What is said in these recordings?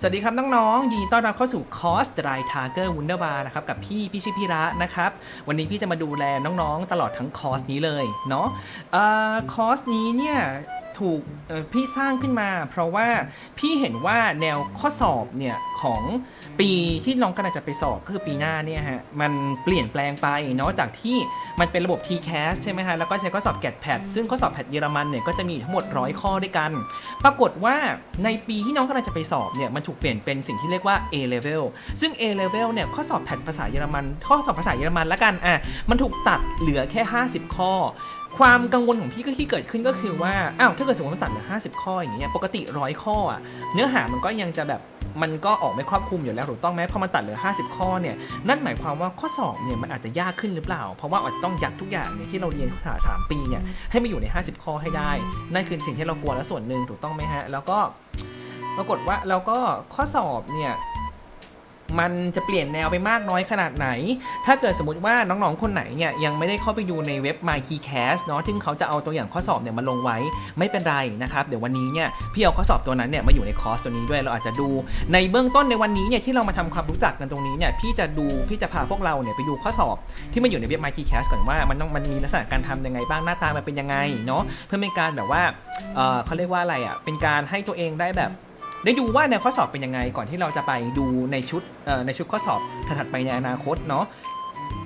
สวัสดีครับน้องๆ ยินดีต้อนรับเข้าสู่คอร์ส Dry Tiger Wunderbar นะครับกับพี่พี่ชิพิระนะครับ วันนี้พี่จะมาดูแลน้องๆ ตลอดทั้งคอร์สนี้เลยเนาะคอร์สนี้เนี่ย ถูกพี่สร้างขึ้นมา เพราะว่าพี่เห็นว่าแนวข้อสอบเนี่ยของปีที่น้องกำลังจะไปสอบก็คือปีหน้าเนี่ยฮะมันเปลี่ยนแปลงไปเนาะจากที่มันเป็นระบบ TCAS ใช่ไหมฮะแล้วก็ใช้ข้อสอบ GAT-PAT ซึ่งข้อสอบแพทเยอรมันเนี่ยก็จะมีทั้งหมดร้อยข้อด้วยกัน ปรากฏว่าในปีที่น้องกำลังจะไปสอบเนี่ยมันถูกเปลี่ยนเป็นสิ่งที่เรียกว่า A level ซึ่ง A level เนี่ยข้อสอบแพทภาษาเยอรมัน ข้อสอบภาษาเยอรมันละกันอะมันถูกตัดเหลือแค่ 50 ข้อ ความกังวลของพี่ก็ที่เกิดขึ้นก็คือว่า อ้าว ถ้าเกิดสมมติมันตัดเหลือ50 ข้ออย่างเงี้ย ปกติร้อยข้ออะเนื้อหามันก็ยังจะแบบ มันก็ออกไม่ครอบคลุมอยู่แล้วถูกต้องไหมพอมันตัดเหลือ 50 ข้อเนี่ย นั่นหมายความว่าข้อสอบเนี่ยมันอาจจะยากขึ้นหรือเปล่า เพราะว่าอาจจะต้องยัดทุกอย่างเนี่ยที่เราเรียนภาษาสปีเนี่ยให้มาอยู่ใน 50 ข้อให้ได้ นั่นคือสิ่งที่เรากลัวและส่วนหนึ่งถูกต้องไหมฮะ แล้วก็ปรากฏว่าเราก็ข้อสอบเนี่ย มันจะเปลี่ยนแนวไปมากน้อยขนาดไหน ถ้าเกิดสมมติว่าน้องๆ คนไหนเนี่ยยังไม่ได้เข้าไปดูในเว็บ My Keycast เนาะซึ่งเขาจะเอาตัวอย่างข้อสอบเนี่ยมาลงไว้ไม่เป็นไรนะครับเดี๋ยววันนี้เนี่ยพี่เอาข้อสอบตัวนั้นเนี่ยมาอยู่ในคอร์สตัวนี้ด้วยเราอาจจะดู ในเบื้องต้นในวันนี้เนี่ยที่เรามาทำความรู้จักกันตรงนี้เนี่ยพี่จะดูพี่จะพาพวกเราเนี่ยไปดูข้อสอบที่มันอยู่ในเว็บ My Keycast ก่อนว่ามันต้องมันมีลักษณะการทำยังไงบ้างหน้าตามันเป็นยังไงเนาะเพื่อเป็นการแบบว่าเออเขาเรียกว่าอะไรอะเป็นการให้ตัวเองได้แบบ ได้ดูว่าแนวข้อสอบเป็นยังไงก่อนที่เราจะไปดูในชุดในชุดข้อสอบถัดไปในอนาคตเนาะ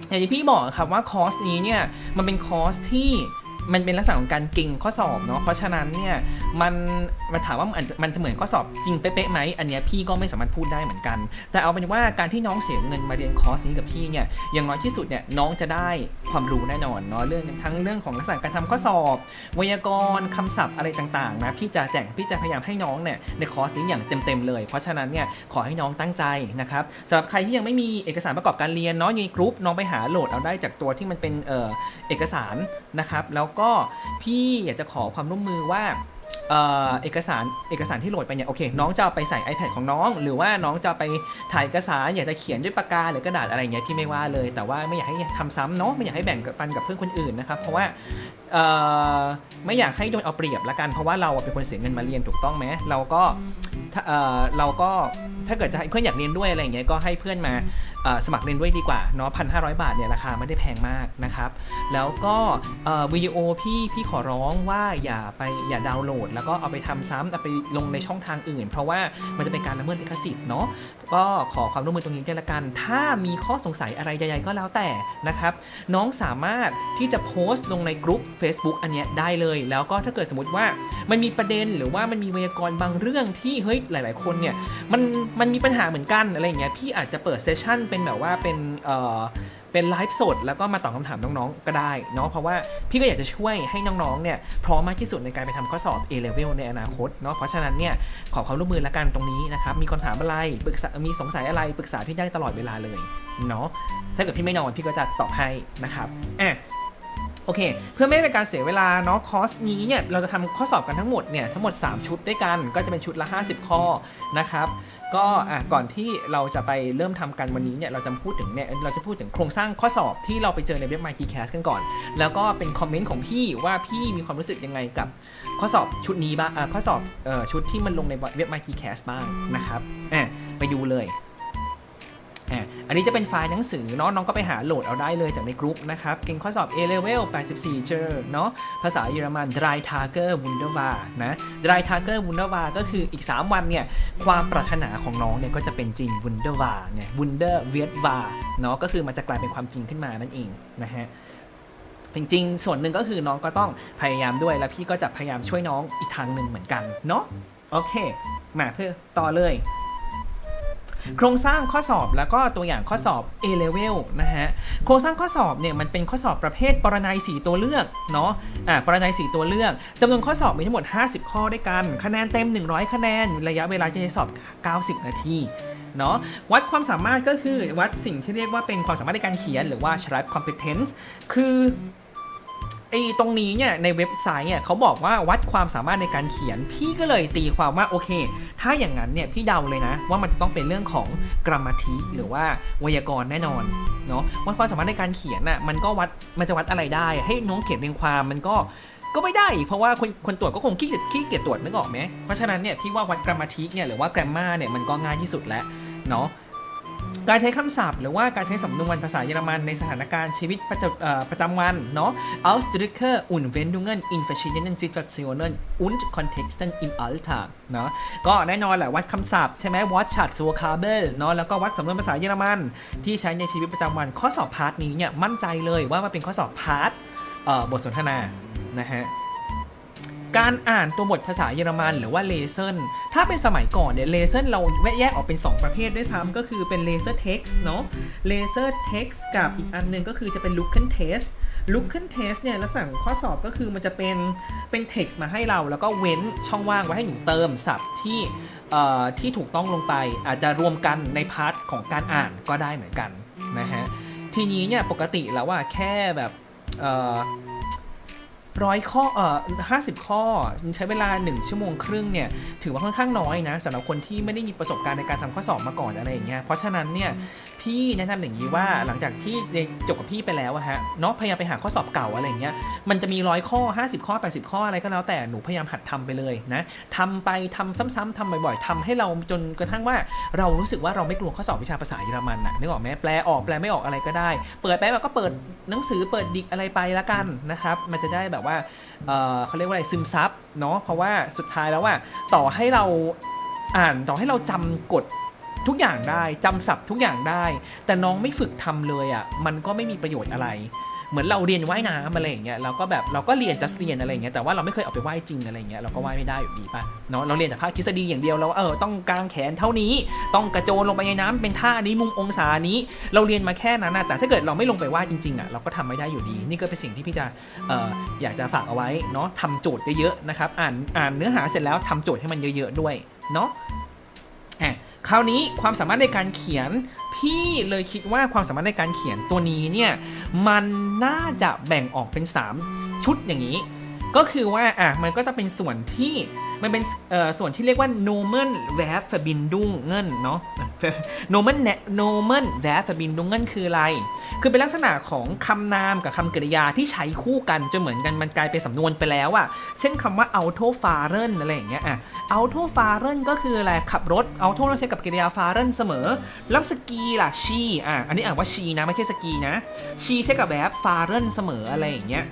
อย่างที่พี่บอกครับว่าคอร์สนี้เนี่ยมันเป็นคอร์สที่มันเป็นลักษณะของการเก่งข้อสอบเนาะเพราะฉะนั้นเนี่ยมันมันถามว่ามันมันจะเหมือนข้อสอบจริงเป๊ะๆไหมอันเนี้ยพี่ก็ไม่สามารถพูดได้เหมือนกัน แต่เอาเป็นว่าการที่น้องเสียเงินมาเรียนคอร์สนี้กับพี่เนี่ยอย่างน้อยที่สุดเนี่ยน้องจะได้ ความรู้แน่นอนเนาะเรื่องทั้งเรื่องของลักษณะการทำข้อสอบ ไวยากรณ์คำศัพท์อะไรต่างๆนะพี่จะแจกพี่จะพยายามให้น้องเนี่ยในคอร์สนี้อย่างเต็มๆเลย เพราะฉะนั้นเนี่ยขอให้น้องตั้งใจนะครับสำหรับใครที่ยังไม่มีเอกสารประกอบการเรียนเนาะอยู่ในกรุ๊ปน้องไปหาโหลดเอาได้จากตัวที่มันเป็นเอ่อเอกสารนะครับแล้วก็พี่อยากจะขอความร่วมมือว่า เอ่อเอกสารเอกสารที่โหลดไปเนี่ยโอเค น้องจะเอาไปใส่ iPad ของน้อง หรือว่าน้องจะไปถ่ายเอกสารอยากจะเขียนด้วยปากกาหรือกระดาษอะไรเงี้ยพี่ไม่ว่าเลย แต่ว่าไม่อยากให้ทำซ้ำเนาะไม่อยากให้แบ่งปันกับเพื่อนคนอื่นนะครับเพราะว่าไม่อยากให้โดนเอาเปรียบละกัน เพราะว่าเราเป็นคนเสียเงินมาเรียนถูกต้องไหมเราก็เราก็ถ้าเกิดจะให้เพื่อนอยากเรียนด้วยอะไรอย่างเงี้ยก็ให้เพื่อนมาสมัครเรียนด้วยดีกว่าเนาะพันห้าร้อยบาทเนี่ยราคาไม่ได้แพงมากนะครับ แล้วก็วิดีโอพี่พี่ขอร้องว่าอย่าไปอย่าดาวน์โหลด แล้วก็เอาไปทำซ้ำเอาไปลงในช่องทางอื่น เพราะว่ามันจะเป็นการละเมิดลิขสิทธิ์เนาะก็ขอความร่วมมือตรงนี้ด้วยละกัน ถ้ามีข้อสงสัยอะไรใดๆก็แล้วแต่นะครับ น้องสามารถที่จะโพสต์ลงในกลุ่ม Facebook อันเนี้ยได้เลย แล้วก็ถ้าเกิดสมมติว่ามันมีประเด็นหรือว่ามันมีไวยากรณ์บางเรื่องที่เฮ้ยหลาย ๆ คนเนี่ยมันมันมีปัญหาเหมือนกันอะไรอย่างเงี้ยพี่อาจจะเปิดเซสชั่นเป็นแบบว่าเป็นเอ่อเป็นไลฟ์สดแล้วก็มาตอบคำถามน้อง ๆ ก็ได้เนาะเพราะว่าพี่ก็อยากจะช่วยให้น้อง ๆ เนี่ยพร้อมมากที่สุดในการไปทำข้อสอบ A level ในอนาคตเนาะเพราะฉะนั้นเนี่ยขอความร่วมมือละกันตรงนี้นะครับมีคำถามอะไรปรึกษามีสงสัยอะไรปรึกษาพี่ได้ตลอดเวลาเลยเนาะถ้าเกิดพี่ไม่นอนพี่ก็จะตอบให้นะครับอะ โอเค เพื่อไม่เป็นการเสียเวลาเนาะคอร์สนี้เนี่ยเราจะทำข้อสอบกันทั้งหมดเนี่ยทั้งหมด 3 ชุดด้วยกันก็จะเป็นชุดละ 50 ข้อนะครับก็อะก่อนที่เราจะไปเริ่มทำกันวันนี้เนี่ยเราจะพูดถึงเนี่ยเราจะพูดถึงโครงสร้างข้อสอบที่เราไปเจอในเว็บ My Keycast กันก่อน แล้วก็เป็นคอมเมนต์ของพี่ว่าพี่มีความรู้สึกยังไงกับข้อสอบชุดนี้บ้างอะข้อสอบเอ่อชุดที่มันลงในเว็บ My Keycast บ้างนะครับอะไปดูเลย อะอันนี้จะเป็นไฟล์หนังสือเนาะน้องก็ไปหาโหลดเอาได้เลยจากในกรุ๊ปนะครับเก่งข้อสอบ A level 84 เจอเนาะภาษาเยอรมัน Dry Tager Wunderbar นะ Dry Tager Wunderbar ก็คืออีก 3 วันเนี่ย ความปรารถนาของน้องเนี่ยก็จะเป็นจริง Wunderbar ไง Wunder w i e r w a เนาะก็คือมันจะกลายเป็นความจริงขึ้นมานั่นเองนะฮะจริงๆ ส่วนหนึ่งก็คือน้องก็ต้องพยายามด้วยแล้วพี่ก็จะพยายามช่วยน้องอีกทางหนึ่งเหมือนกันเนาะโอเค มาเพื่อต่อเลย โครงสร้างข้อสอบแล้วก็ตัวอย่างข้อสอบ A level นะฮะโครงสร้างข้อสอบเนี่ยมันเป็นข้อสอบประเภทปรนัย4ตัวเลือกเนาะอ่าปรนัย4ตัวเลือกจำนวนข้อสอบมีทั้งหมด 50 ข้อด้วยกัน คะแนนเต็ม 100 คะแนนระยะเวลาที่ใช้สอบ 90 นาทีเนาะวัดความสามารถก็คือวัดสิ่งที่เรียกว่าเป็นความสามารถในการเขียนหรือว่า Schreib Competence คือ ไอ้ตรงนี้เนี่ยในเว็บไซต์เนี่ยเขาบอกว่าวัดความสามารถในการเขียน พี่ก็เลยตีความว่าโอเค ถ้าอย่างนั้นเนี่ยพี่เดาเลยนะ ว่ามันจะต้องเป็นเรื่องของกรามาทิหรือว่าไวยากรณ์แน่นอนเนาะวัดความสามารถในการเขียนน่ะมันก็วัดมันจะวัดอะไรได้ ให้น้องเขียนเรียงความมันก็ก็ไม่ได้อีกเพราะว่าคนคนตรวจก็คงขี้เกียจขี้เกียจตรวจนึกออกไหมเพราะฉะนั้นเนี่ยพี่ว่าวัดกรามาทิเนี่ยหรือว่า grammar เนี่ยมันก็ง่ายที่สุดแล้วเนาะ การใช้คำศัพท์ หรือว่าการใช้สำนวนภาษาเยอรมันในสถานการณ์ชีวิตประจำประจำวันเนาะ Ausdrücke und Wendungen in verschiedenen Situationen und Kontexten im Alltag เนาะก็แน่นอนแหละวัดคำศัพท์ใช่ไหมวัดฉัด vocabel เนาะแล้วก็วัดสำนวนภาษาเยอรมัน ที่ใช้ในชีวิตประจำวัน ข้อสอบพาร์ทนี้เนี่ยมั่นใจเลยว่ามันเป็นข้อสอบพาร์ทบทสนทนานะฮะ การอ่านตัวบทภาษาเยอรมันหรือว่าเลเซนถ้าเป็นสมัยก่อนเนี่ยเลเซนเราแยกออกเป็น 2 ประเภทด้วยซ้ำก็คือเป็นเลเซอร์เท็กซ์เนาะเลเซอร์เท็กซ์กับอีกอันหนึงก็คือจะเป็นลุคเคนเทสลุคเคนเทสเนี่ยลักษณะของข้อสอบก็คือมันจะเป็นเป็นเท็กซ์มาให้เรา แล้วก็เว้นช่องว่างไว้ให้หนูเติมศัพท์ที่ที่ถูกต้องลงไปอาจจะรวมกันในพาร์ทของการอ่านก็ได้เหมือนกันนะฮะทีนี้เนี่ยปกติแล้วว่าแค่แบบ ร้อยข้อเอ่อห้าสิบข้อใช้เวลา 1 ชั่วโมงครึ่งเนี่ยถือว่าค่อนข้างน้อยนะสำหรับคนที่ไม่ได้มีประสบการณ์ในการทำข้อสอบมาก่อนอะไรอย่างเงี้ยเพราะฉะนั้นเนี่ย พี่แนะนำอย่างนี้ว่าหลังจากที่เรียนจบกับพี่ไปแล้วอะฮะเนาะพยายามไปหาข้อสอบเก่าอะไรเงี้ยมันจะมีร้อยข้อ 50 ข้อ 80 ข้ออะไรก็แล้วแต่หนูพยายามหัดทำไปเลยนะทำไปทำซ้ำๆทำบ่อยๆทำให้เราจนกระทั่งว่า เรารู้สึกว่าเราไม่กลัวข้อสอบวิชาภาษาเยอรมันนะนึกออกไหมแปลออกแปลไม่ออกอะไรก็ได้ เปิดไปแบบก็เปิดหนังสือเปิดดิกอะไรไปละกันนะครับมันจะได้แบบว่าเเขาเรียกว่าอะไรซึมซับเนาะเพราะว่าสุดท้ายแล้วว่าต่อให้เราอ่านต่อให้เราจำกฎ ทุกอย่างได้จำศัพท์ทุกอย่างได้ แต่น้องไม่ฝึกทำเลยอะ่ะมันก็ไม่มีประโยชน์อะไร เหมือนเราเรียนว่ายน้ำอะไรอย่างเงี้ยเราก็แบบเราก็เรียน just เรียนอะไรอย่างเงี้ยแต่ว่าเราไม่เคยเอาไปว่ายจริงอะไรอย่างเงี้ยเราก็ว่ายไม่ได้อยู่ดีป่ะเนาะเราเรียนแต่ภาคทฤษฎีอย่างเดียวเราเออต้องกางแขนเท่านี้ ต้องกระโจนลงไปในน้ำเป็นท่านี้มุมองศานี้ เราเรียนมาแค่นั้นนะแต่ถ้าเกิดเราไม่ลงไปว่ายจริงๆอะเราก็ทำไม่ได้อยู่ดี นี่ก็เป็นสิ่งที่พี่จะเอ่ออยากจะฝากเอาไว้เนาะทำโจทย์เยอะๆนะครับอ่านอ่านเนื้อหาเสร็จแล้วทำโจทย์ให้มันเยอะ ๆด้วยเนาะอะ คราวนี้ความสามารถในการเขียน พี่เลยคิดว่าความสามารถในการเขียนตัวนี้เนี่ยมันน่าจะแบ่งออกเป็น 3 ชุดอย่างนี้ ก็คือว่าอะมันก็จะเป็นส่วนที่ มันเป็นส่วนที่เรียกว่า nomen verb verbindungen เนาะ nomen nomen verb verbindungen คืออะไร คือเป็นลักษณะของคำนามกับคำกริยาที่ใช้คู่กันจนเหมือนกันมันกลายเป็นสำนวนไปแล้วอะเช่นคำว่า auto fahren อะไรอย่างเงี้ยอะ auto fahren ก็คืออะไร ขับรถ auto ต้องใช้กับกริยา fahren เสมอ แล้วสกีล่ะ she อะ อันนี้อ่านว่า she นะไม่ใช่สกีนะ she ใช้กับแบบ fahren เสมออะไรอย่างเงี้ย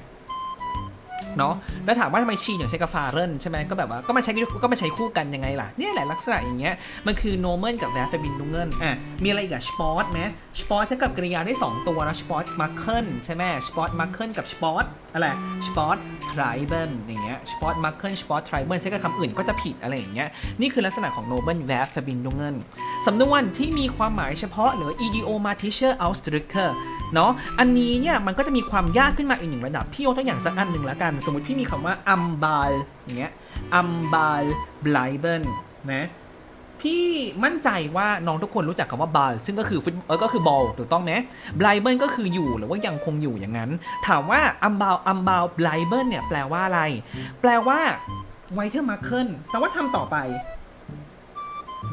เนาะแล้วถามว่าทำไมชีถึงใช้กับฟาเรนใช่ไหมก็แบบว่าก็มาใช้ก็มาใช้คู่กันยังไงล่ะเนี่ยแหละลักษณะอย่างเงี้ยมันคือโนเมนกับแวร์ฟบินดุเงินอะมีอะไรอีกอะสปอร์ตไหมสปอร์ตใช้กับกริยาได้ 2 ตัวนะสปอร์ตมาร์เคิลใช่ไหมสปอร์ตมาร์เคิลกับสปอร์ตอะไรสปอร์ตไทรเบิลอย่างเงี้ยสปอร์ตมาร์เคิลสปอร์ตไทรเบิลใช้กับคำอื่นก็จะผิดอะไรอย่างเงี้ยนี่คือลักษณะของโนเบิลแวร์ฟบินดุเงินสำนวนที่มีความหมายเฉพาะหรือ idiomatischer Ausdrücke เนาะอันนี้เนี่ยมันก็จะมีความยากขึ้นมาอีกหนึ่งระดับ พี่ยกตัวอย่างสักอันหนึ่งแล้วกัน สมมติพี่มีคำว่า u m b a l อย่างเงี้ย u m b a l bleiben นะพี่มั่นใจว่าน้องทุกคนรู้จักคำว่า ball ซึ่งก็คือฟุตเออก็คือ ball ถูกต้องไหม bleiben ก็คืออยู่หรือว่ายังคงอยู่อย่างนั้น ถามว่า u m b a l u m b a l bleiben เนี่ยแปลว่าอะไร แปลว่า weiter machen แปลว่าทำต่อไป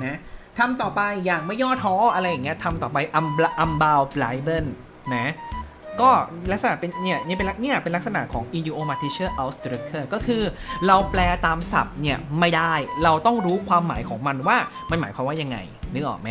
นะทำต่อไปอย่างไม่ย่อท้ออะไรอย่างเงี้ยทำต่อไป u m b a m b a l bleiben นะก็ลักษณะเป็นเนี่ยนี่เป็นเนี่ยเป็นลักษณะของ idiomatischer Ausdrücke ก็คือเราแปลตามศัพท์เนี่ยไม่ได้เราต้องรู้ความหมายของมันว่ามันหมายความว่ายังไงนึกออกไหม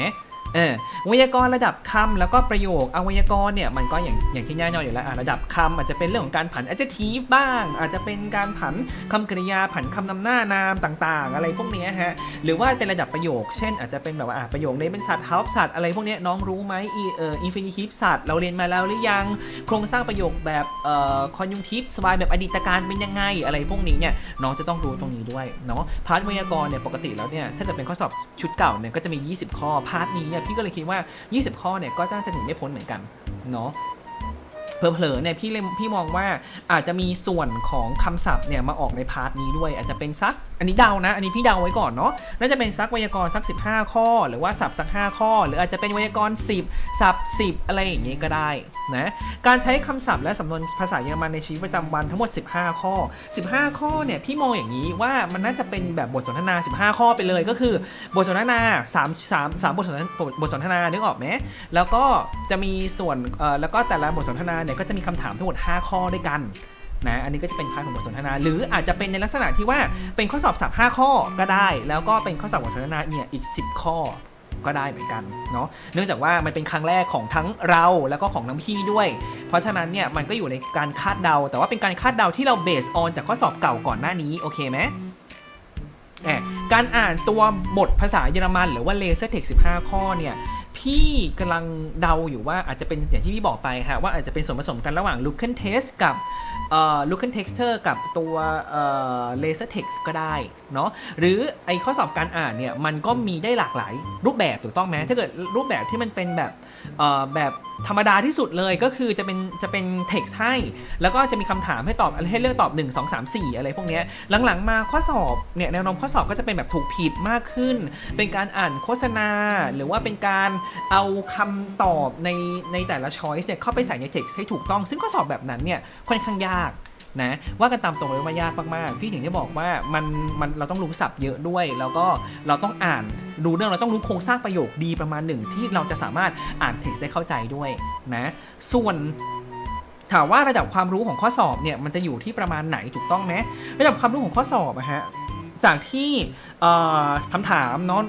เออไวยากรณ์ระดับคำแล้วก็ประโยคเอาไวยากรณ์เนี่ยมันก็อย่างอย่างที่แน่นอนอยู่แล้วอะระดับคำอาจจะเป็นเรื่องของการผัน adjective บ้าง อาจจะเป็นการผันคำกริยาผันคำนำหน้านามต่าง ๆ อะไรพวกนี้ฮะหรือว่าเป็นระดับประโยค เช่น อาจจะเป็นแบบว่าอะประโยคนี้เป็นสัตว์ help สัตว์อะไรพวกนี้น้องรู้ไหมอีเอ่อ infinitive สัตว์เราเรียนมาแล้วหรือยังโครงสร้างประโยคแบบเอ่อ conjunctive สบายแบบอดีตการเป็นยังไงอะไรพวกนี้เนี่ยน้องจะต้องรู้ตรงนี้ด้วยเนาะพาร์ทไวยากรณ์เนี่ยปกติแล้วเนี่ยถ้าเกิดเป็นข้อสอบชุดเก่าเนี่ยก็จะมี 20 ข้อพาร์ทนี้เนี่ยพี่ก็เลยคิดว่า 20 ข้อเนี่ยก็น่าจะหนีไม่พ้นเหมือนกันเนาะ เผลอๆเนี่ยพี่เลยพี่มองว่าอาจจะมีส่วนของคำศัพท์เนี่ยมาออกในพาร์ทนี้ด้วย อาจจะเป็นสักอันนี้เดานะ อันนี้พี่เดาไว้ก่อนเนาะน่าจะเป็นสักไวยากรณ์สัก 15 ข้อ หรือว่าศัพท์สัก 5 ข้อ หรืออาจจะเป็นไวยากรณ์10ศัพท์ 10 อะไรอย่างงี้ก็ได้นะการใช้คำศัพท์และสำนวนภาษาเยอรมันในชีวิตประจำวันทั้งหมด 15 ข้อ 15 ข้อเนี่ยพี่มองอย่างนี้ว่ามันน่าจะเป็นแบบบทสนทนา 15 ข้อไปเลยก็คือบทสนทนา3 3 3บทสนทนาบทสนทนานึกออกไหมแล้วก็จะมีส่วนเอ่อแล้วก็แต่ละบทสนทนาเนี่ยก็จะมีคำถามทั้งหมด 5 ข้อด้วยกันนะอันนี้ก็จะเป็นพาร์ทของบทสนทนา หรืออาจจะเป็นในลักษณะที่ว่าเป็นข้อสอบสับ5ข้อก็ได้ แล้วก็เป็นข้อสอบบทสนทนาเนี่ยอีก 10 ข้อก็ได้เหมือนกันเนาะเนื่องจากว่ามันเป็นครั้งแรกของทั้งเราแล้วก็ของทั้งพี่ด้วย เพราะฉะนั้นเนี่ยมันก็อยู่ในการคาดเดา แต่ว่าเป็นการคาดเดาที่เราเบสออนจากข้อสอบเก่าก่อนหน้านี้โอเคไหมแอบการอ่านตัวบทภาษาเยอรมันหรือว่า Laser Text 15 ข้อเนี่ย พี่กำลังเดาอยู่ว่าอาจจะเป็นอย่างที่พี่บอกไปค่ะว่าอาจจะเป็นส่วนผสมกันระหว่าง l o o k a n Test กับ เอ่อ l o o k a n Texture กับตัวเอ่อ Laser Text ก็ได้เนาะหรือไอข้อสอบการอ่านเนี่ยมันก็มีได้หลากหลายรูปแบบถูกต้องไหมถ้าเกิดรูปแบบที่มันเป็นแบบเอ่อแบบธรรมดาที่สุดเลยก็คือจะเป็นจะเป็น text ให้ แล้วก็จะมีคำถามให้ตอบให้เลือกตอบ 1 2 3 4 อะไรพวกเนี้ยหลังๆมาข้อสอบเนี่ยแนวโน้มข้อสอบก็จะเป็นแบบถูกผิดมากขึ้น เป็นการอ่านโฆษณา หรือว่าเป็นการเอาคำตอบในในแต่ละ choice เนี่ยเข้าไปใส่ใน text ให้ถูกต้อง ซึ่งข้อสอบแบบนั้นเนี่ยค่อนข้างยากนะว่ากันตามตรงเลยว่ายากมากๆพี่ถึงได้บอกว่ามันมันเราต้องรู้ศัพท์เยอะด้วย แล้วก็เราต้องอ่านดูเรื่องเราต้องรู้โครงสร้างประโยคดีประมาณหนึ่งที่เราจะสามารถอ่าน text ได้เข้าใจด้วยนะส่วนถามว่าระดับความรู้ของข้อสอบเนี่ยมันจะอยู่ที่ประมาณไหนถูกต้องไหมระดับความรู้ของข้อสอบอะฮะจากที่คำถามน้อง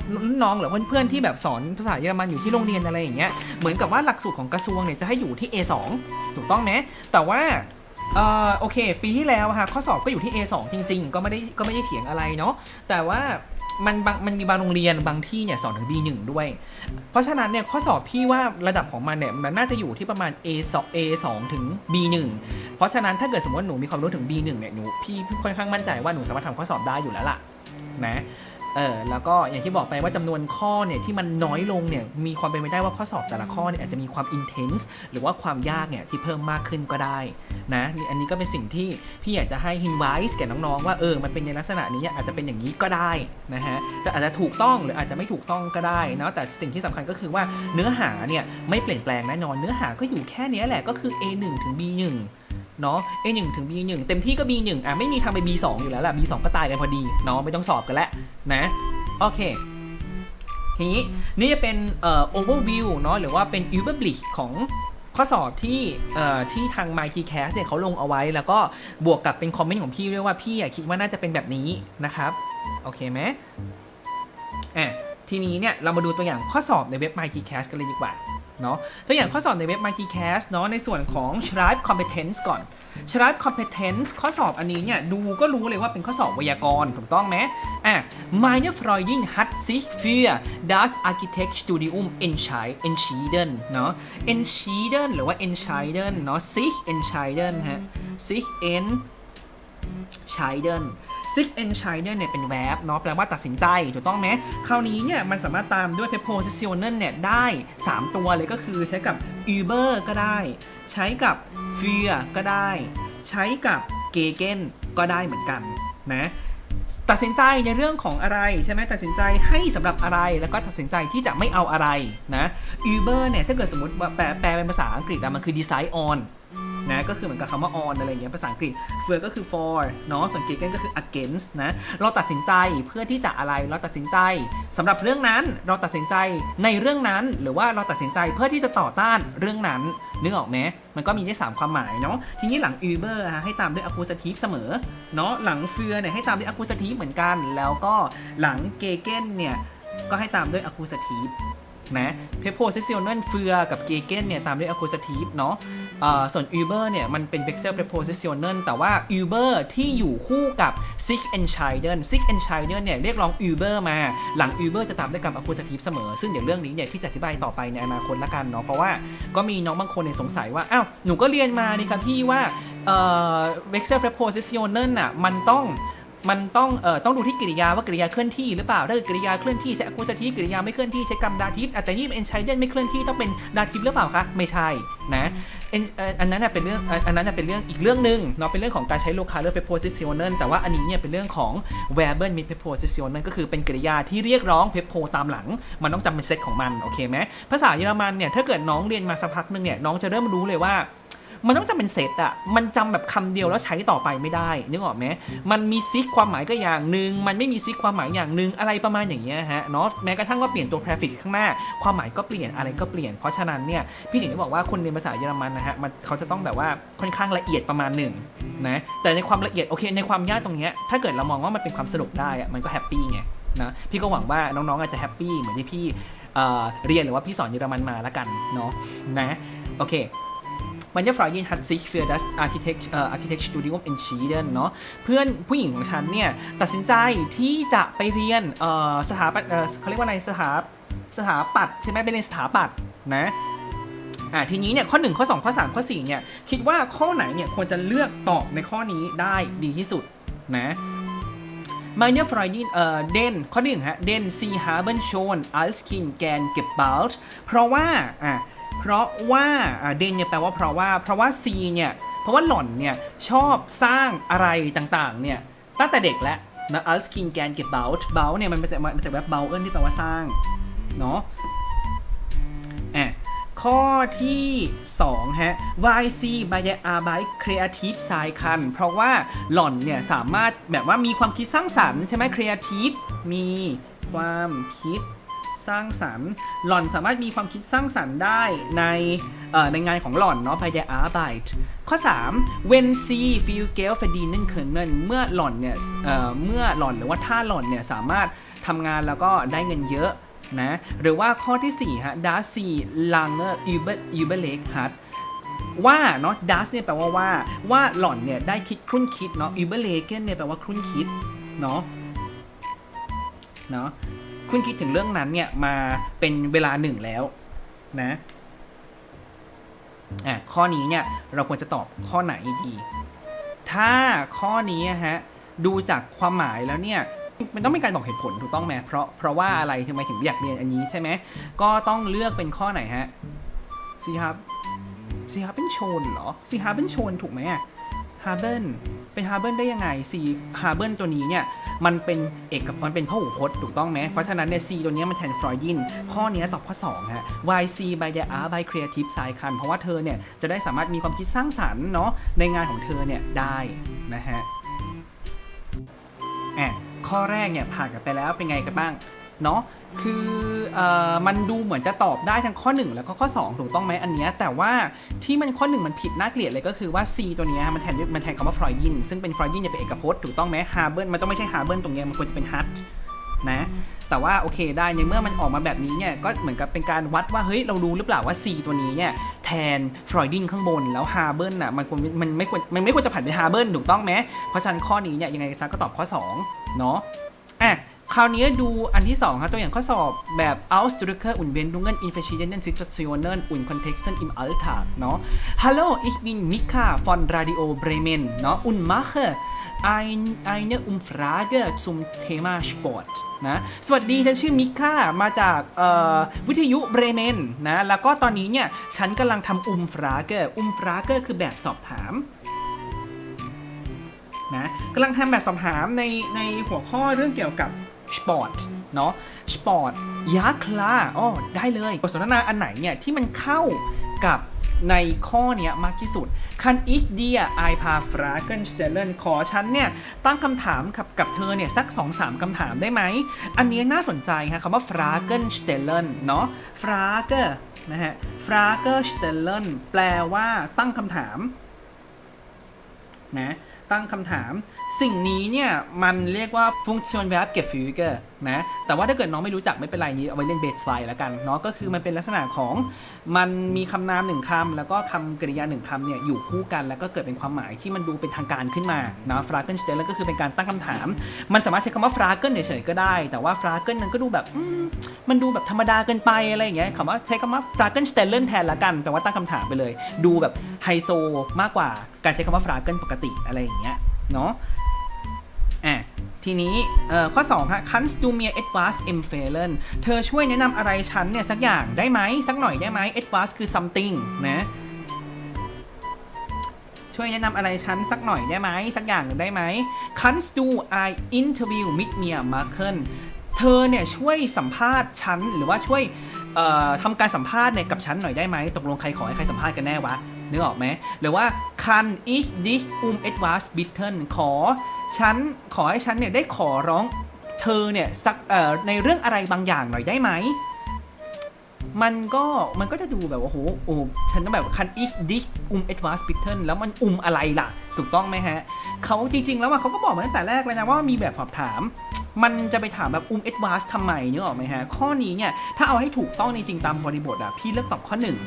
น้องหรือเพื่อนๆที่แบบสอนภาษาเยอรมันอยู่ที่โรงเรียนอะไรอย่างเงี้ยเหมือนกับว่าหลักสูตรของกระทรวงเนี่ยจะให้อยู่ที่ A2 ถูกต้องไหมแต่ว่า เอ่อโอเค ปีที่แล้วค่ะข้อสอบก็อยู่ที่ A2 จริง ๆ ก็ไม่ได้ก็ไม่ได้เถียงอะไรเนาะแต่ว่ามันบางมันมีบางโรงเรียนบางที่เนี่ยสอนถึง B1 ด้วย เพราะฉะนั้นเนี่ยข้อสอบพี่ว่าระดับของมันเนี่ยมันน่าจะอยู่ที่ประมาณ A2 A2 ถึง B1 เพราะฉะนั้นถ้าเกิดสมมติว่าหนูมีความรู้ถึง B1 เนี่ยหนูพี่ค่อนข้างมั่นใจว่าหนูสามารถทำข้อสอบได้อยู่แล้วล่ะนะ เออแล้วก็อย่างที่บอกไปว่าจำนวนข้อเนี่ยที่มันน้อยลงเนี่ยมีความเป็นไปได้ว่าข้อสอบแต่ละข้อเนี่ยอาจจะมีความ intense หรือว่าความยากเนี่ยที่เพิ่มมากขึ้นก็ได้นะนี่อันนี้ก็เป็นสิ่งที่พี่อยากจะให้ h i n w i s e แก่น้องๆว่าเออมันเป็นในลักษณะนี้อาจจะเป็นอย่างนี้ก็ได้นะฮะจะอาจจะถูกต้องหรืออาจจะไม่ถูกต้องก็ได้นะแต่สิ่งที่สำคัญก็คือว่าเนื้อหาเนี่ยไม่เปลี่ยนแปลงแน่นอนเนื้อหาก็อยู่แค่นี้แหละก็คือ A1 ถึง B1 เนาะ A1 ถึง B1 เต็มที่ก็ B1 อะไม่มีทางไป B2 อยู่แล้วล่ะ B2 ก็ตายกันพอดีเนาะไม่ต้องสอบกันแล้วนะโอเคทีนี้นี่จะเป็นเอ่อ overview เนาะหรือว่าเป็น Überblick ของข้อสอบที่ที่ทาง MyTCast เนี่ยเขาลงเอาไว้ แล้วก็บวกกับเป็นคอมเมนต์ของพี่ด้วยว่าพี่คิดว่าน่าจะเป็นแบบนี้นะครับโอเคไหมอะทีนี้เนี่ยเรามาดูตัวอย่างข้อสอบในเว็บ MyTCast กันเลยดีกว่า เนาะตัวอย่างข้อสอบในเว็บ MyTcast เนาะในส่วนของ Schreib Competence ก่อน Schreib Competence ข้อสอบอันนี้เนี่ยดูก็รู้เลยว่าเป็นข้อสอบไวยากรณ์ถูกต้องไหมอะ Meine Freundin hat sich für das Architektstudium entschi- entschieden เนาะ entschieden หรือว่า entschieden เนาะ sich entschieden ฮะ sich entschieden sich entschieden เนี่ยเป็น verb เนาะแปลว่าตัดสินใจถูกต้องไหมคราวนี้เนี่ยมันสามารถตามด้วย prepositionen เนี่ยได้ 3 ตัวเลยก็คือใช้กับ über ก็ได้ ใช้กับ für ก็ได้ ใช้กับ gegen ก็ได้เหมือนกันนะตัดสินใจในเรื่องของอะไรใช่ไหมตัดสินใจให้สำหรับอะไรแล้วก็ตัดสินใจที่จะไม่เอาอะไรนะ Uber เนี่ยถ้าเกิดสมมติแปลแปลเป็นภาษาอังกฤษอะมันคือ decide on นะก็คือเหมือนกับคำว่า on อะไรอย่างเงี้ยภาษาอังกฤษ for ก็คือ for เนาะส่วน gegen ก็คือ against นะเราตัดสินใจเพื่อที่จะอะไรเราตัดสินใจสำหรับเรื่องนั้นเราตัดสินใจในเรื่องนั้น หรือว่าเราตัดสินใจเพื่อที่จะต่อต้านเรื่องนั้นนึกออกไหมมันก็มีได้ 3 ความหมายเนาะ ทีนี้หลัง Uber ฮะให้ตามด้วย accusative เสมอ เนาะ หลัง for เนี่ยให้ตามด้วย accusative เหมือนกัน แล้วก็หลัง gegen เนี่ย ก็ให้ตามด้วย accusative นะ prepositional für กับ gegen เนี่ยตามด้วย accusative เนาะเอ่อส่วน Uber เนี่ยมันเป็น vexel prepositional แต่ว่า Uber ที่อยู่คู่กับ sich entscheiden sich entscheiden เนี่ยเรียกร้อง Uber มา หลัง Uber จะตามด้วยคำ accusative เสมอ ซึ่งเดี๋ยวเรื่องนี้เนี่ยพี่จะอธิบายต่อไปในอนาคตละกันเนาะ เพราะว่าก็มีน้องบางคนเนี่ยสงสัยว่า อ้าว หนูก็เรียนมานี่ครับพี่ว่าเอ่อ vexel prepositional น่ะมันต้อง มันต้องเอ่อต้องดูที่กริยาว่ากริยาเคลื่อนที่หรือเปล่าถ้าเกิดกริยาเคลื่อนที่ใช้ accusative กริยาไม่เคลื่อนที่ใช้กรรมดาทิพย์แต่นี่ entscheiden ไม่เคลื่อนที่ต้องเป็นดาทิพย์หรือเปล่าคะไม่ใช่นะอันนั้นน่ะเป็นเรื่องอันอันนั้นน่ะเป็นเรื่องอีกเรื่องหนึ่งเนาะเป็นเรื่องของการใช้ localer prepositional แต่ว่าอันนี้เนี่ยเป็นเรื่องของ verbal mid prepositional ก็คือเป็นกริยาที่เรียกร้อง prepo ตามหลัง มันต้องจำเป็นเซตของมันโอเคไหมภาษาเยอรมันเนี่ยถ้าเกิดน้องเรียนมาสักพักหนึ่งเนี่ยน้องจะเริ่มรู้เลยว่า มันต้องจำเป็นเซตอะมันจำแบบคำเดียวแล้วใช้ต่อไปไม่ได้นึกออกไหมมันมีซิกความหมายก็อย่างหนึ่งมันไม่มีซิกความหมายอย่างหนึ่งอะไรประมาณอย่างเงี้ยฮะเนาะแม้กระทั่งว่าเปลี่ยนตัว prefix ข้างหน้า ความหมายก็เปลี่ยนอะไรก็เปลี่ยน เพราะฉะนั้นเนี่ยพี่ถึงได้บอกว่าคนเรียนภาษาเยอรมันนะฮะมันเขาจะต้องแบบว่าค่อนข้างละเอียดประมาณหนึ่งนะแต่ในความละเอียดโอเคในความยากตรงเนี้ยถ้าเกิดเรามองว่ามันเป็นความสนุกได้อะมันก็แฮปปี้ไงนะพี่ก็หวังว่าน้องๆอาจจะแฮปปี้เหมือนที่พี่เอ่อเรียนหรือว่าพี่สอนเยอรมันมาแล้วกันเนาะนะโอเค Manche Freundin hat sich für das Architekt, äh, Architektstudium entschieden เนาะเพื่อนผู้หญิงของฉันเนี่ย ตัดสินใจที่จะไปเรียนเอ่อสถาปัตเอ่อเขาเรียกว่าอะไรสถาสถาปัตใช่ไหมไปเรียนสถาปัตนะอ่าทีนี้เนี่ยข้อ 1 ข้อ 2 ข้อ 3 ข้อ 4 เนี่ยคิดว่าข้อไหนเนี่ยควรจะเลือกตอบในข้อนี้ได้ดีที่สุดนะ Meine Freundin เอ่อ den ข้อหนึ่งฮะ den sie haben schon als Kind gern gebaut เพราะว่าอะ เพราะว่าอ่า den เนี่ยแปลว่าเพราะว่าเพราะว่า sie เนี่ยเพราะว่าหล่อนเนี่ยชอบสร้างอะไรต่างๆเนี่ยตั้งแต่เด็กแล้วนะ als Kind gern gebaut baut เนี่ยมันมาจากมาจากแบบ bauen ที่แปลว่าสร้างเนาะอะข้อที่2ฮะ y c by the Arbeit Creative s i c a n เพราะว่าหล่อนเนี่ยสามารถแบบว่ามีความคิดสร้างสรรค์ใช่ไหม Creative มีความคิด สร้างสรรค์ หล่อนสามารถมีความคิดสร้างสรรค์ได้ในในงานของหล่อนเนาะ by the Arbeit ข้อ 3 when sie viel Geld verdienen können เมื่อหล่อนเนี่ยเมื่อหล่อนหรือว่าถ้าหล่อนเนี่ยสามารถทำงานแล้วก็ได้เงินเยอะนะหรือว่าข้อที่4ฮะ d a s sie lange über überleg hat ว่าเนาะ das เนี่ยแปลว่าว่าว่าหล่อนเนี่ยได้คิดครุ่นคิดเนาะ überlegen เนี่ยแปลว่าครุ่นคิดเนาะเนาะ ครุ่นคิดถึงเรื่องนั้นเนี่ยมาเป็นเวลาหนึ่งแล้วนะอะข้อนี้เนี่ยเราควรจะตอบข้อไหนดี ถ้าข้อนี้ฮะดูจากความหมายแล้วเนี่ยมันต้องเป็นการบอกเหตุผลถูกต้องไหมเพราะเพราะว่าอะไรทำไมถึงอยากเรียนอันนี้ใช่ไหมก็ต้องเลือกเป็นข้อไหนฮะซีครับซีฮาเป็นโชนเหรอซีฮาเป็นโชนถูกไหม ฮาร์เบิลเป็นฮาร์เบิลได้ยังไงซีฮาร์เบิลตัวนี้เนี่ยมันเป็นเอกมันเป็นพหูพจน์ถูกต้องไหม เพราะฉะนั้นเนี่ยซีตัวนี้มันแทนฟรอยดิน ข้อเนี้ยตอบข้อ2ฮะ YC by the art by creative s i c a n เพราะว่าเธอเนี่ยจะได้สามารถมีความคิดสร้างสรรค์เนาะในงานของเธอเนี่ยได้นะฮะอะข้อแรกเนี่ยผ่านกันไปแล้วเป็นไงกันบ้างเนาะ คือเอ่อมันดูเหมือนจะตอบได้ทั้งข้อ 1 แล้วก็ข้อ 2 ถูกต้องไหมอันเนี้ยแต่ว่าที่มันข้อ 1 มันผิดน่าเกลียดเลยก็คือว่า C ตัวเนี้ยมันแทนมันแทนคำว่าฟรอยดินซึ่งเป็นฟรอยดินเนี่ยเป็นเอกพจน์ถูกต้องไหมฮาร์เบิลมันต้องไม่ใช่ฮาร์เบิลตรงเนี้ยมันควรจะเป็นฮัตนะแต่ว่าโอเคได้ในเมื่อมันออกมาแบบนี้เนี่ยก็เหมือนกับเป็นการวัดว่าเฮ้ยเรารู้หรือเปล่าว่า C ตัวนี้เนี่ยแทนฟรอยดินข้างบนแล้วฮาร์เบิลน่ะมันควรมันไม่ควรมันไม่ควรจะผันเป็นฮาร์เบิลถูกต้องไหมเพราะฉะนั้นข้อนี้เนี่ยยังไงซะก็ตอบข้อ2เนาะอะ คราวนี้ดูอันที่2ครับตัวอย่างข้อสอบแบบ Ausdrücke und Wendungen in verschiedenen Situationen und Kontexten im Alltag เนาะ Hallo ich bin Mika von Radio Bremen เนาะ und mache ein, eine Umfrage zum Thema Sport นะสวัสดี ฉันชื่อมิก้ามาจากวิทยุเบรเมนนะแล้วก็ตอนนี้เนี่ย ฉันกำลังทำอุมฟราเกอร์อุมฟราเกอร์คือแบบสอบถามนะกำลังทำแบบสอบถามในในหัวข้อเรื่องเกี่ยวกับ สปอร์ตเนาะสปอร์ตยาคลาอ๋อได้เลยบทสนทนาอันไหนเนี่ยที่มันเข้ากับในข้อเนี้ยมากที่สุด คันอีกเดียไอพาฟราเกนสเตเลนขอฉันเนี่ย ตั้งคำถามกับกับเธอเนี่ย สัก 2-3คำถามได้ไหม อันนี้น่าสนใจฮะคำว่าฟราเกนสเตเลนเนาะฟราเกอร์นะฮะฟราเกอร์สเตเลนแปลว่าตั้งคำถามนะตั้งคำถาม สิ่งนี้เนี่ย มันเรียกว่า function verb gefüge นะ แต่ว่าถ้าเกิดน้องไม่รู้จักไม่เป็นไรนี้ เอาไว้เล่นเบสไฟแล้วกันเนาะก็คือมันเป็นลักษณะของมันมีคำนามหนึ่งคำแล้วก็คำกริยาหนึ่งคำเนี่ย อยู่คู่กันแล้วก็เกิดเป็นความหมายที่มันดูเป็นทางการขึ้นมานะ fragen stellen ก็คือเป็นการตั้งคำถาม มันสามารถใช้คำว่า fragen เฉยๆก็ได้ แต่ว่า fragen มันก็ดูแบบมันดูแบบธรรมดาเกินไปอะไรอย่างเงี้ยคำว่าใช้คำว่า fragen s t e l l แทนละกันแปลว่าตั้งคำถามไปเลย ดูแบบไฮโซมากกว่าการใช้คำว่า fragen ปกติอะไรอย่างเงี้ยเนาะ อะทีนี้เอ่อข้อ2ฮะ kannst du mir etwas empfehlen เธอช่วยแนะนำอะไรฉันเนี่ย สักอย่างได้ไหม สักหน่อยได้ไหม etwas คือ something นะ ช่วยแนะนำอะไรฉันสักหน่อยได้ไหม สักอย่างหนึ่งได้ไหม kannst du ein interview mit mir machen เธอเนี่ยช่วยสัมภาษณ์ฉันหรือว่าช่วยทำการสัมภาษณ์เนี่ยกับฉันหน่อยได้ไหม ตกลงใครขอให้ใครสัมภาษณ์กันแน่วะนึกออกไหมหรือว่า can ich dich um etwas bitten ขอ ฉันขอให้ฉันเนี่ยได้ขอร้องเธอเนี่ยสักในเรื่องอะไรบางอย่างหน่อยได้ไหม มันก็มันก็จะดูแบบว่าโหโอ้ฉันต้องแบบ can ich dich um etwas bitten แล้วมันอุมอะไรล่ะ ถูกต้องไหมฮะเขาจริง ๆ แล้วอะเขาก็บอกมาตั้งแต่แรกเลยนะว่ามีแบบสอบถามมันจะไปถามแบบอุม advance ทำไมเนึกออกไหมฮะ ข้อนี้เนี่ย ถ้าเอาให้ถูกต้องจริงๆตามบริบทอะพี่เลือกตอบข้อหนึ่ง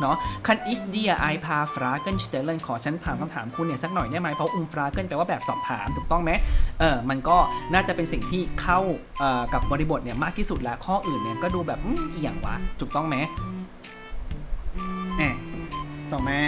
เนาะ kann ich dir ein paar Fragen stellen ขอฉันถามคำถามคุณเนี่ยสักหน่อยได้ไหมเพราะ um Fragen แปลว่าแบบสอบถามถูกต้องไหมเออมันก็น่าจะเป็นสิ่งที่เข้าเอ่อกับบริบทเนี่ยมากที่สุดแล้วข้ออื่นเนี่ยก็ดูแบบอืมอหย่างวะถูกต้องไหมแอบต่อมา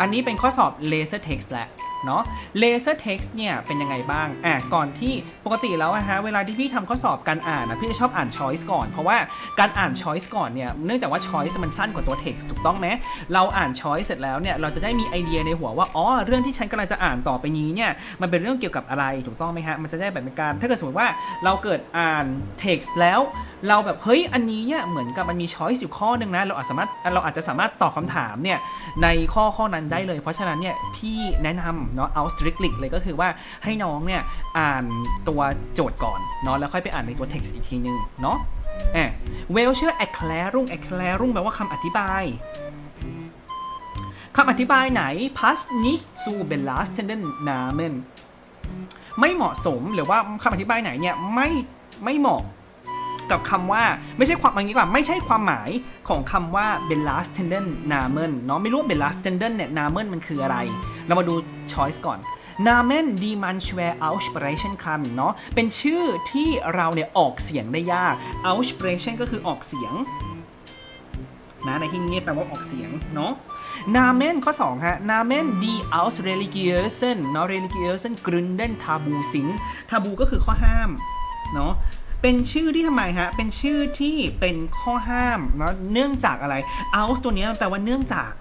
อันนี้เป็นข้อสอบ laser text แหละ เนาะ laser text เนี่ยเป็นยังไงบ้าง อะก่อนที่ปกติแล้วอะฮะเวลาที่พี่ทำข้อสอบการอ่านนะพี่จะชอบอ่าน choice ก่อน เพราะว่าการอ่าน choice ก่อนเนี่ยเนื่องจากว่า choice มันสั้นกว่าตัว text ถูกต้องไหมเราอ่าน choice เสร็จแล้วเนี่ยเราจะได้มีไอเดียในหัวว่าอ๋อเรื่องที่ฉันกำลังจะอ่านต่อไปนี้เนี่ยมันเป็นเรื่องเกี่ยวกับอะไรถูกต้องไหมฮะมันจะได้แบบเป็นการถ้าเกิดสมมติว่าเราเกิดอ่าน text แล้วเราแบบเฮ้ยอันนี้เนี่ยเหมือนกับมันมี choice อยู่ข้อหนึ่งนะเราอาจสามารถเราอาจจะสามารถตอบคำถามเนี่ยในข้อข้อนั้นได้เลย เพราะฉะนั้นเนี่ยพี่แนะนำเนาะเอา strictly เลยก็คือว่าให้น้องเนี่ยอ่านตัวโจทย์ก่อนเนาะแล้วค่อยไปอ่านในตัว text อีกทีนึงเนาะแอบเวลเชอร์ erklärung erklärung แปลว่าคำอธิบายคำอธิบายไหน pass nicht zu belastenden Namen ไม่เหมาะสมหรือว่าคำอธิบายไหนเนี่ยไม่ไม่เหมาะกับคำว่าไม่ใช่ความอย่างนี้กว่าไม่ใช่ความหมายของคำว่า belastenden Namen เนาะไม่รู้ belastenden เนี่ย Namen มันคืออะไร เรามาดู choice ก่อน Namen die man schwer aussprechen k a n เนาะเป็นชื่อที่เราเนี่ยออกเสียงได้ยาก aussprechen ก็คือออกเสียงนะในที่นี้แปลว่าออกเสียงเนาะ Namen ข้อ2ฮะ Namen die aus religiösen เนาะ religiösen Gründen tabu sind tabu ก็คือข้อห้ามเนาะเป็นชื่อที่ทำไมฮะ เป็นชื่อที่เป็นข้อห้ามเนาะเนื่องจากอะไร aus ตัวเนี้ยแปลว่าเนื่องจาก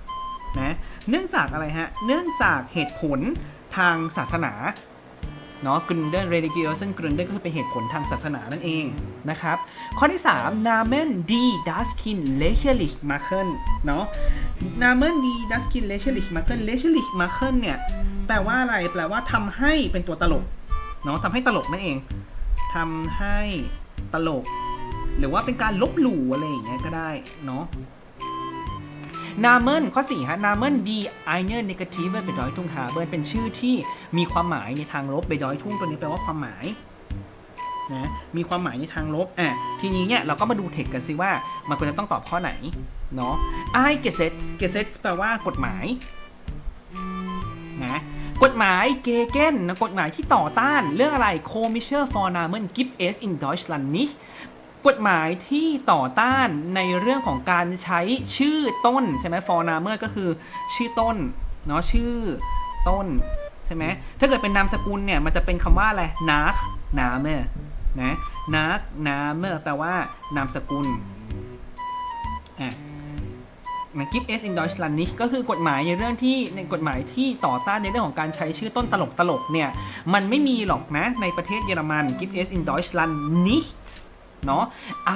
นะ เนื่องจากอะไรฮะ เนื่องจากเหตุผลทางศาสนาเนาะ Gründen religiösen Gründen ก็คือเป็นเหตุผลทางศาสนานั่นเองนะครับ ข้อที่ 3 Namen die das Kind lächerlich machen เนาะ Namen die das Kind lächerlich machen lächerlich machen เนี่ย แปลว่าอะไร แปลว่าทำให้เป็นตัวตลก เนาะทำให้ตลกนั่นเอง ทำให้ตลก หรือว่าเป็นการลบหลู่อะไรอย่างเงี้ยก็ได้ เนาะ Namen ข้อ4ฮะ Namen die eine negative Bedeutung haben เบอร์เป็นชื่อที่มีความหมายในทางลบ Bedeutung ตัวนี้แปลว่าความหมายนะมีความหมายในทางลบอะทีนี้เนี่ยเราก็มาดูเทคกันสิว่ามันควรจะต้องตอบข้อไหนเนาะ I Gesetz Gesetz แปลว่ากฎหมายนะกฎหมายเกเกนนะกฎหมายที่ต่อต้านเรื่องอะไร Komische Vornamen gibt es in Deutschland nicht กฎหมายที่ต่อต้านในเรื่องของการใช้ชื่อต้นใช่ไหม Vorname ก็คือชื่อต้นเนาะชื่อต้นใช่ไหมถ้าเกิดเป็นนามสกุลเนี่ยมันจะเป็นคำว่าอะไร nach Name นะ nach Name แปลว่านามสกุลอะนะ Give es in Deutschland nicht ก็คือกฎหมายในเรื่องที่ในกฎหมายที่ต่อต้านในเรื่องของการใช้ชื่อต้นตลกตลกเนี่ยมันไม่มีหรอกนะในประเทศเยอรมัน Give es in Deutschland nicht เนาะ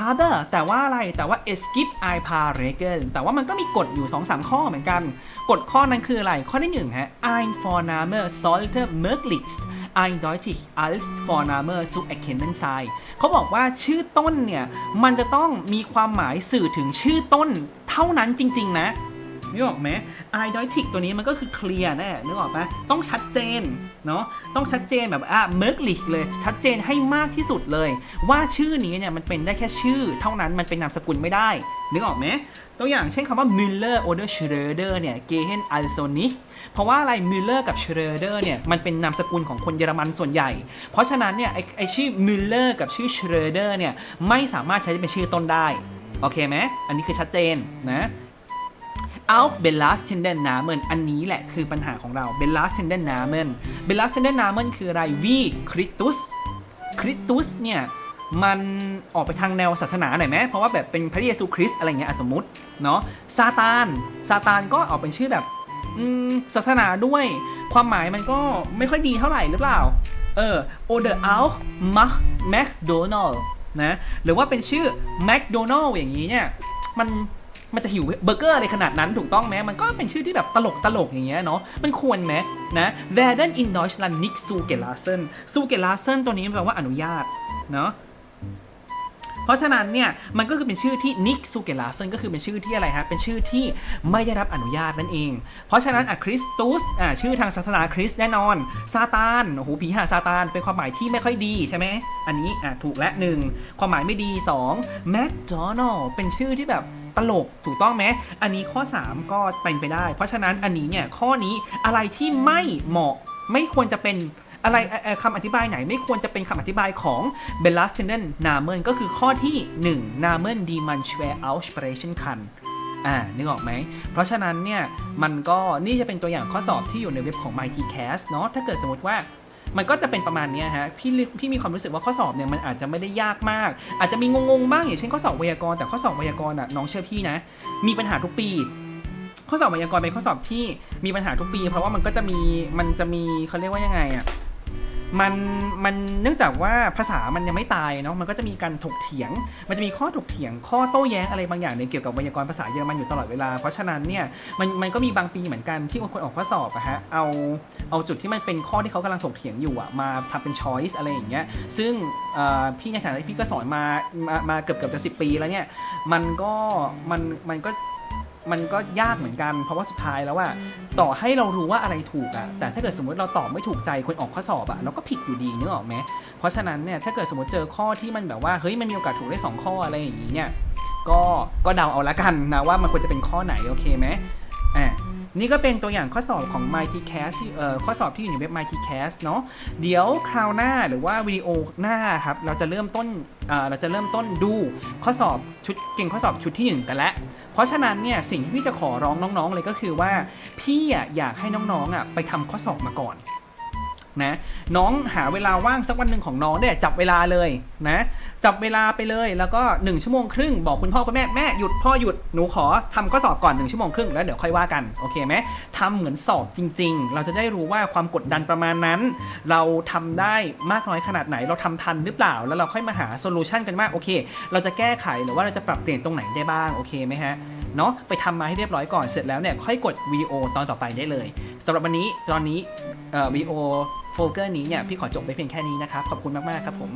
other แต่ว่าอะไรแต่ว่า skip i p a r e g e l แต่ว่ามันก็มีกฎอยู่ 2-3 ข้อเหมือนกัน กฎข้อนั้นคืออะไร ข้อที่หนึ่งฮะ ein Vorname sollte möglichst eindeutig als Vorname zu erkennen sein เขาบอกว่าชื่อต้นเนี่ย มันจะต้องมีความหมายสื่อถึงชื่อต้นเท่านั้นจริง ๆ นะ นึกออกไหม eindeutig ตัวนี้มันก็คือเคลียร์แน่นึกออกปะต้องชัดเจนเนาะต้องชัดเจนแบบอะ möglich เลยชัดเจนให้มากที่สุดเลย ว่าชื่อนี้เนี่ยมันเป็นได้แค่ชื่อ เท่านั้นมันเป็นนามสกุลไม่ได้ นึกออกไหมตัวอย่างเช่นคำว่า Müller oder Schröder เนี่ย gehen also nicht เพราะว่าอะไร Müller กับ Schröder เนี่ย มันเป็นนามสกุลของคนเยอรมันส่วนใหญ่ เพราะฉะนั้นเนี่ย ไอไอชื่อ Müller กับชื่อ Schröder เนี่ย ไม่สามารถใช้เป็นชื่อต้นได้ โอเคไหมอันนี้คือชัดเจนนะ auf belastenden Namen อันนี้แหละคือปัญหาของเรา belastenden Namen belastenden Namen คืออะไร wie Christus Christus เนี่ยมันออกไปทางแนวศาสนาหน่อยไหมเพราะว่าแบบเป็นพระเยซูคริสต์อะไรเงี้ยสมมติเนาะซาตานซาตานก็ออกเป็นชื่อแบบศาสนาด้วย ความหมายมันก็ไม่ค่อยดีเท่าไหร่หรือเปล่า เออ oder auch Mach McDonald นะ หรือว่าเป็นชื่อ McDonald อย่างนี้เนี่ย มัน มันจะหิวเบอร์เกอร์อะไรขนาดนั้นถูกต้องไหมมันก็เป็นชื่อที่แบบตลกตลกอย่างเงี้ยเนาะมันควรไหมนะ Werden in Deutschland nicht zugelassen zugelassen ตัวนี้แปลว่าอนุญาตเนาะเพราะฉะนั้นเนี่ยมันก็คือเป็นชื่อที่นิกซูเกลาเซนก็คือเป็นชื่อที่อะไรฮะเป็นชื่อที่ไม่ได้รับอนุญาตนั่นเอง เพราะฉะนั้นอะคริสตุสอ่าชื่อทางศาสนาคริสต์แน่นอนซาตานโอ้โหผีหาซาตานเป็นความหมายที่ไม่ค่อยดีใช่ไหมอันนี้อะถูกและหนึ่งความหมายไม่ดี2 m c d o n a l d เป็นชื่อที่แบบ ตลกถูกต้องไหมอันนี้ข้อ 3 ก็เป็นไปได้ เพราะฉะนั้นอันนี้เนี่ยข้อนี้อะไรที่ไม่เหมาะไม่ควรจะเป็นอะไรคำอธิบายไหนไม่ควรจะเป็นคำอธิบายของ b e l a s t e n e n Namen ก็คือข้อที่ 1 Namen die man schwer aussprechen k a n อ่านึกออกไหม เพราะฉะนั้นเนี่ย มันก็นี่จะเป็นตัวอย่างข้อสอบที่อยู่ในเว็บของ MyTCast เนาะถ้าเกิดสมมติว่า มันก็จะเป็นประมาณนี้ฮะพี่พี่มีความรู้สึกว่าข้อสอบเนี่ยมันอาจจะไม่ได้ยากมาก อาจจะมีงงๆบ้างอย่างเช่นข้อสอบไวยากรณ์แต่ข้อสอบไวยากรณ์อะน้องเชื่อพี่นะ มีปัญหาทุกปี ข้อสอบไวยากรณ์เป็นข้อสอบที่มีปัญหาทุกปี เพราะว่ามันก็จะมีมันจะมีเขาเรียกว่ายังไงอะ มันมันเนื่องจากว่าภาษามันยังไม่ตายเนาะมันก็จะมีการถกเถียง มันจะมีข้อถกเถียง ข้อโต้แย้งอะไรบางอย่างในเกี่ยวกับไวยากรณ์ภาษาเยอรมันอยู่ตลอดเวลา เพราะฉะนั้นเนี่ยมันมันก็มีบางปีเหมือนกันที่คนออกข้อสอบอะฮะเอาเอาจุดที่มันเป็นข้อที่เขากำลังถกเถียงอยู่อะมาทำเป็น choice อะไรอย่างเงี้ยซึ่งพี่ในฐานะที่พี่ก็สอนมามามาเกือบเกือบจะสิปีแล้วเนี่ยมันก็มันมันก็ มันก็ยากเหมือนกัน เพราะว่าสุดท้ายแล้วอะต่อให้เรารู้ว่าอะไรถูกอะแต่ถ้าเกิดสมมติเราตอบไม่ถูกใจคนออกข้อสอบอะเราก็ผิดอยู่ดีนึกออกไหมเพราะฉะนั้นเนี่ยถ้าเกิดสมมติเจอข้อที่มันแบบว่าเฮ้ยมันมีโอกาสถูกได้สองข้ออะไรอย่างนี้เนี่ยก็ก็เดาเอาละกันนะว่ามันควรจะเป็นข้อไหนโอเคไหมอะ นี่ก็เป็นตัวอย่างข้อสอบของ MyTCast ที่เอ่อข้อสอบที่อยู่ในเว็บ MyTCast เนาะเดี๋ยวคราวหน้าหรือว่าวิดีโอหน้าครับเราจะเริ่มต้นอ่าเราจะเริ่มต้นดูข้อสอบชุดเก่งข้อสอบชุดที่หนึ่งกันแล้ว เพราะฉะนั้นเนี่ยสิ่งที่พี่จะขอร้องน้องๆ เลยก็คือว่าพี่อยากให้น้องๆอะไปทำข้อสอบมาก่อนนะน้องหาเวลาว่างสักวันหนึ่งของน้องเนี่ยจับเวลาเลยนะ จับเวลาไปเลยแล้วก็ 1 ชั่วโมงครึ่งบอกคุณพ่อคุณแม่แม่หยุดพ่อหยุดหนูขอทำข้อสอบก่อน 1 ชั่วโมงครึ่งแล้วเดี๋ยวค่อยว่ากันโอเคไหมทำเหมือนสอบจริง ๆ เราจะได้รู้ว่าความกดดันประมาณนั้น เราทำได้มากน้อยขนาดไหนเราทำทันหรือเปล่า แล้วเราค่อยมาหาโซลูชันกันว่าโอเค เราจะแก้ไขหรือว่าเราจะปรับเปลี่ยนตรงไหนได้บ้างโอเคไหมฮะเนาะไปทำมาให้เรียบร้อยก่อนเสร็จแล้วเนี่ยค่อยกดวิดีโอตอนต่อไปได้เลยสำหรับวันนี้ตอนนี้วิดีโอโฟลเกอร์นี้เนี่ยพี่ขอจบไปเพียงแค่นี้นะครับขอบคุณมากๆครับผม